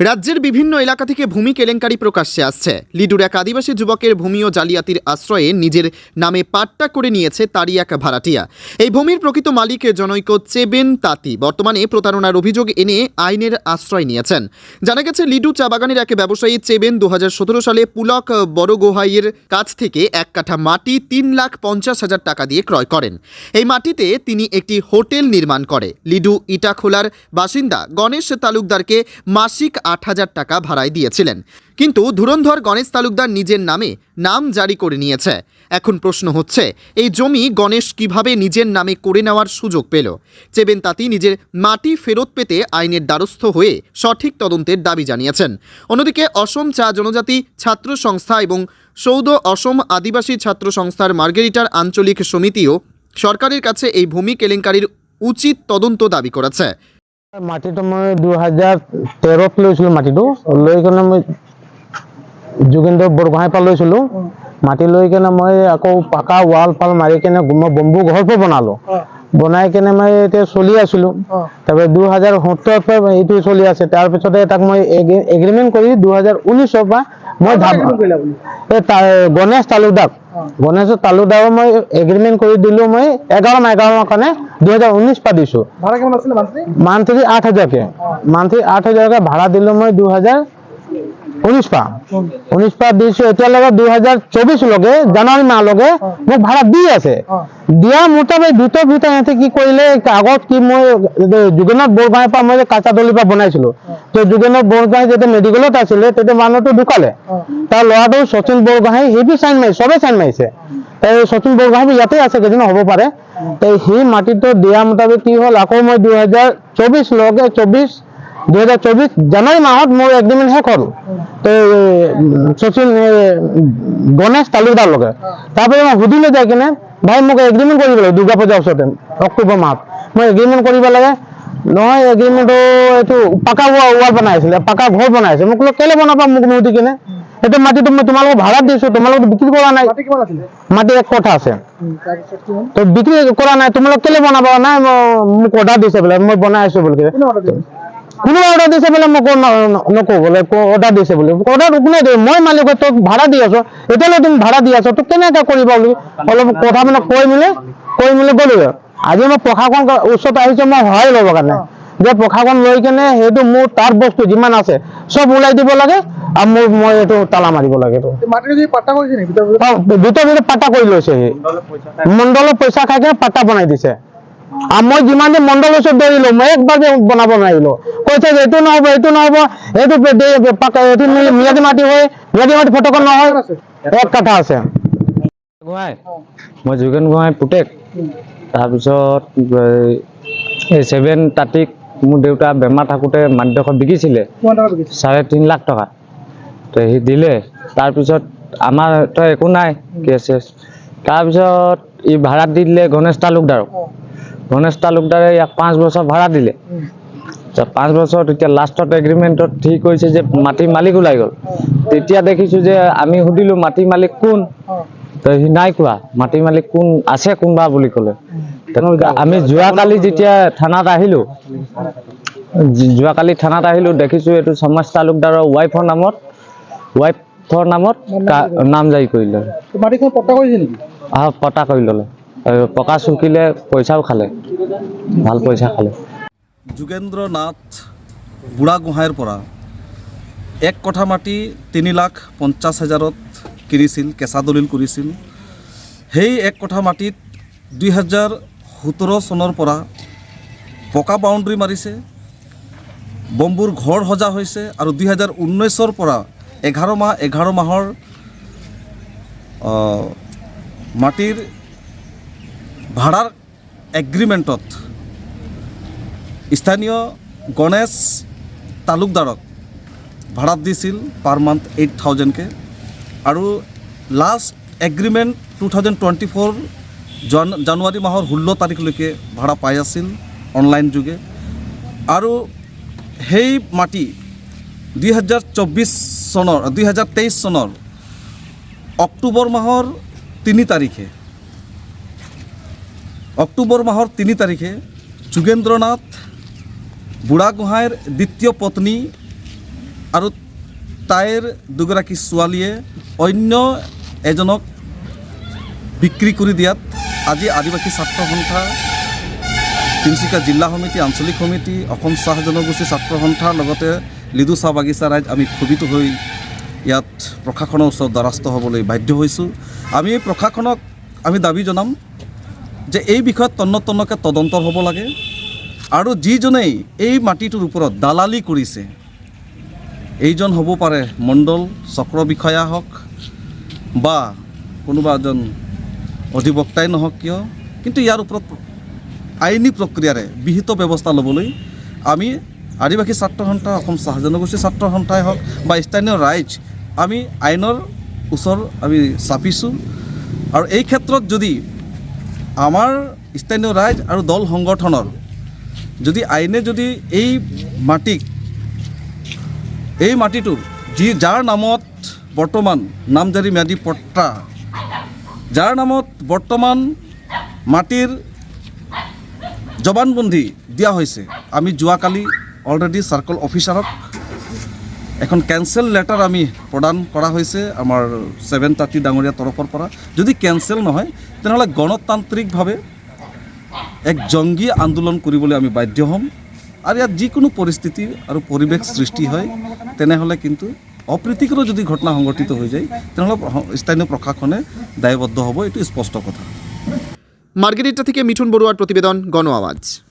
রাজ্যের বিভিন্ন এলাকা থেকে ভূমি কেলেঙ্কারি প্রকাশ্যে আসছে। লিডুর এক আদিবাসী যুবকের ভূমি ও জালিয়াতির আশ্রয়ে নিজের নামে পাট্টা করে নিয়েছে তারই এক ভাড়াটিয়া। এই ভূমির প্রকৃত মালিক জনৈক চেবেন তাঁতি। বর্তমানে প্রতারণার অভিযোগ এনে আইনের আশ্রয় নিয়েছেন। জানা গেছে, লিডু চা বাগানের এক ব্যবসায়ী চেবেন দু হাজার সতেরো সালে পুলক বড়গোহাইয়ের কাছ থেকে এক কাঠা মাটি তিন লাখ পঞ্চাশ হাজার টাকা দিয়ে ক্রয় করেন। এই মাটিতে তিনি একটি হোটেল নির্মাণ করে। লিডু ইটাখোলার বাসিন্দা গণেশ তালুকদারকে মাসিক আট হাজার টাকা ভাড়ায় দিয়েছিলেন। কিন্তু ধুরন্ধর গণেশ তালুকদার নিজের নামে নাম জারি করে নিয়েছে। এখন প্রশ্ন হচ্ছে, এই জমি গণেশ কীভাবে নিজের নামে করে নেওয়ার সুযোগ পেল? চেবেন তাঁতি নিজের মাটি ফেরত পেতে আইনের দ্বারস্থ হয়ে সঠিক তদন্তের দাবি জানিয়েছেন। অন্যদিকে অসম চা জনজাতি ছাত্র সংস্থা এবং সৌদ অসম আদিবাসী ছাত্র সংস্থার মার্গেরিটার আঞ্চলিক সমিতিও সরকারের কাছে এই ভূমি কেলেঙ্কারির উচিত তদন্ত দাবি করেছে। মাটিটো মই দুহেজাৰ তেৰত লৈছিলোঁ মাটিটো। লৈ কেনে মই যোগেন্দ্ৰ বৰগোহাঁইৰ পৰা লৈছিলোঁ। মাটি লৈ কেনে মই আকৌ পাকা ৱাল পাল মাৰি কেনে মই বম্বু ঘৰ পৰা বনালোঁ। বনাই কেনে মই এতিয়া চলি আছিলোঁ। তাৰপৰা দুহেজাৰ সোতৰৰ পৰা এইটো চলি আছে। তাৰপিছতে তাক মই এগ্ৰিমেণ্ট কৰি দুহেজাৰ ঊনৈছৰ পৰা মই গণেশ তালুকদাক গণেশ তালুকদাৰক মই এগ্ৰিমেণ্ট কৰি দিলো মই এঘাৰ মাহ এঘাৰ মাহ কাৰণে দুহেজাৰ ঊনৈছ পৰা দিছোঁ। মান্থলি? আঠ হাজাৰকে। মান্থলি আঠ হাজাৰকে ভাড়া দিলো মই দুহেজাৰ ঊনৈছ পৰা ঊনৈছ পৰা দিছোঁ এতিয়ালৈকে দুহেজাৰ চৌবিছলৈকে জানুৱাৰী মাহলৈকে মোক ভাড়া দি আছে। দিয়া মোটামুটি ভিতৰ ভিতৰ সিহঁতে কি কৰিলে, আগত কি মই যোগেনাথ বৰগোহাঁইৰ পৰা মই যে কাঁচাতলিৰ পৰা বনাইছিলোঁ, তো যোগেনাথ বৰগোহাঁই যেতিয়া মেডিকেলত আছিলে, তেতিয়া মানুহটো ঢুকালে। তাৰ ল'ৰাটো শচীন বৰগোহাঁই সি বি চাইন মাৰিছে চবেই চাইন মাৰিছে। শচীন বৰগোহাঁই ইয়াতে আছে, কেইদিন হ'ব পাৰে। তো সেই মাটিটো দিয়া মোটামুটি কি হ'ল, আকৌ মই দুহেজাৰ চৌবিছলৈকে চৌবিছ দুহেজাৰ চৌবিছ জানুৱাৰী মাহত মোৰ শেষ হ'ল। শচীন গণেশ তালুকদাৰ লগে। তাৰপিছত মই সুধিলোঁ যাই কিনে ভাই মোক এগ্ৰিমেণ্ট কৰিব লাগে দুৰ্গা পূজাৰ ওচৰতে অক্টোবৰ মাহত। মই এগ্ৰিমেণ্ট কৰিব লাগে। নহয় এগ্ৰিমেণ্টটো এইটো পাকা ৱাল বনাই আছিলে পাকা ঘৰ বনাই আছে মোক ক'লো বনাবা মোক? নুসুধি কিনে সেইটো মাটিটো মই তোমালোকক ভাড়াত দিছোঁ তোমালোকক বিক্ৰী কৰা নাই। মাটি আছিলে? এক কঠা আছে। তো বিক্ৰী কৰা নাই তোমালোক কেলে বনাবা? নাই মোক অৰ্ডাৰ দিছে বোলে মই বনাই আছোঁ বুলি। কোনে অৰ্ডাৰ দিছে বোলে মোক নকওঁ বোলে অৰ্ডাৰ দিছে বুলি। অৰ্ডাৰ কোনে দিয়ে মই মালিক তোক ভাড়া দি আছো। এতিয়ালৈ তুমি ভাড়া দি আছো তোক কেনেকৈ কৰিবা বুলি অলপ কথা মানে কৈ মেলি কৈ মেলি গ'লো আজি মই প্ৰশাসন ওচৰত আহিছোঁ মই সহায় ল'বৰ কাৰণে। যে প্ৰশাসন লৈ কেনে সেইটো মোৰ তাৰ বস্তু যিমান আছে চব ওলাই দিব লাগে আৰু মোৰ মই এইটো তালা মাৰিব লাগে নেকি ভিতৰত পাট্টা কৰি লৈছে মণ্ডলৰ পইচা খাই কেনে পাট্টা বনাই দিছে। আৰু মই যিমান যে মণ্ডলৰ ওচৰত দৌৰিলো মই একবাৰ বনাব নোৱাৰিলো। এইটো নহ'ব এইটো নহ'ব, এইটো পে- পাকা এইটো মি- মাটি হয় ম্যাদী মাটি ফটকত নহয় কিমান আছে এক কাঠা আছে। গোহাঁই, মই যোগেন গোহাঁই পুতেক। তাৰপিছত, এই ছেভেন তাঁতিক মোৰ দেউতা বেমাৰ থাকোঁতে মাটিডোখৰ বিকিছিলে, চাৰে তিনি লাখ টকা। তো সি দিলে, তাৰপিছত আমাৰ তো একো নাই, কেছ চেছ। তাৰপিছত, ই ভাড়াত দি দিলে গণেশ তালুকদাৰক। গণেশ তালুকদাৰে ইয়াক পাঁচ বছৰ ভাড়া দিলে। পাঁচ বছৰ তেতিয়া লাষ্টত এগ্ৰিমেণ্টত ঠিক হৈছে যে মাটিৰ মালিক ওলাই গ'ল। তেতিয়া দেখিছোঁ যে আমি সুধিলোঁ মাটিৰ মালিক কোন? সি নাই কোৱা মাটিৰ মালিক কোন আছে কোনোবা বুলি ক'লে। আমি যোৱাকালি যেতিয়া থানাত আহিলোঁ যোৱাকালি থানাত আহিলোঁ দেখিছোঁ এইটো সমাজ তালুকদাৰৰ ৱাইফৰ নামত ৱাইফৰ নামত নাম জাৰি কৰি ল'লে তো মাটিখন পট্টা কৰিছে নেকি? আহ পটা কৰি ল'লে। পকা চুকিলে পইচাও খালে ভালো পইচা খালে। যোগেন্দ্ৰ নাথ বুঢ়াগোহাঁইৰ পৰা এক কঠা মাটি তিনি লাখ পঞ্চাছ হাজাৰত কিনিছিল, কেঁচা দলিল কৰিছিল। সেই এক কঠা মাটিত দুই হাজাৰ সোতৰ চনৰ পৰা পকা বাউণ্ডেৰী মাৰিছে, বম্বুৰ ঘৰ সজা হৈছে আৰু দুই হাজাৰ ঊনৈছৰ পৰা এঘাৰ মাহ, এঘাৰ মাহৰ মাটিৰ ভাড়াৰ এগ্ৰিমেণ্টত স্থানীয় গণেশ তালুকদাৰক ভাড়াত দিছিল পাৰ মান্থ এইট থাউজেণ্ডকৈ আৰু last agreement two thousand twenty four জন জানুৱাৰী মাহৰ ষোল্ল তাৰিখলৈকে ভাড়া পাই আছিল অনলাইন যোগে। আৰু সেই মাটি দুই হাজাৰ চৌব্বিছ চনৰ দুই হাজাৰ তেইছ চনৰ অক্টোবৰ মাহৰ তিনি তাৰিখে। অক্টোবৰ মাহৰ তিনি তাৰিখে যোগেন্দ্ৰ নাথ বুঢ়াগোহাঁইৰ দ্বিতীয় পত্নী আৰু তাইৰ দুগৰাকী ছোৱালীয়ে অন্য এজনক বিক্ৰী কৰি দিয়াত আজি আদিবাসী ছাত্ৰ সন্থা, তিনিচুকীয়া জিলা সমিতি, আঞ্চলিক সমিতি, অসম চাহ জনগোষ্ঠী ছাত্ৰ সন্থাৰ লগতে লিডু চাহ বাগিচা ৰাইজ আমি ক্ষোভিত হৈ ইয়াত প্ৰশাসনৰ ওচৰত দ্বাৰস্থ হ'বলৈ বাধ্য হৈছোঁ। আমি প্ৰশাসনক আমি দাবি জনাম যে এই বিষয়ত তন্ন তন্নকৈ তদন্ত হ'ব লাগে। আৰু যিজনেই এই মাটিটোৰ ওপৰত দালালি কৰিছে, এইজন হ'ব পাৰে মণ্ডল, চক্ৰ বিষয়া হওক বা কোনোবা এজন অধিবক্তাই নহওক কিয়, কিন্তু ইয়াৰ ওপৰত আইনী প্ৰক্ৰিয়াৰে বিহিত ব্যৱস্থা ল'বলৈ আমি আদিবাসী ছাত্ৰ সন্থা, অসম চাহ জনগোষ্ঠী ছাত্ৰ সন্থাই হওক বা স্থানীয় ৰাইজ, আমি আইনৰ ওচৰ আমি চাপিছোঁ। আৰু এই ক্ষেত্ৰত যদি আমাৰ স্থানীয় ৰাইজ আৰু দল সংগঠনৰ যদি আইনে যদি এই মাটিক এই মাটিটোৰ যি, যাৰ নামত বৰ্তমান নামজাৰি ম্যাদী পট্টা, যাৰ নামত বৰ্তমান মাটিৰ জবানবন্দী দিয়া হৈছে, আমি যোৱাকালি অলৰেডি চাৰ্কল অফিচাৰক এখন কেঞ্চেল লেটাৰ আমি প্ৰদান কৰা হৈছে আমাৰ ছেভেন থাৰ্টি ডাঙৰীয়া তৰফৰ পৰা। যদি কেঞ্চেল নহয়, তেনেহ'লে গণতান্ত্ৰিকভাৱে এক জংগী আন্দোলন কৰিবলৈ আমি বাধ্য হ'ম। আৰু ইয়াত যিকোনো পৰিস্থিতি আৰু পৰিৱেশ সৃষ্টি হয়, তেনেহ'লে কিন্তু অপ্রীতিকর যদি ঘটনা সংঘটিত হয়ে যায়, তেনেহ'লে স্থানীয় প্রশাসনে দায়বদ্ধ হ'ব এটি স্পষ্ট কথা। মার্গেরিটা থেকে মিঠুন বড়ুয়ার প্রতিবেদন গণ আওয়াজ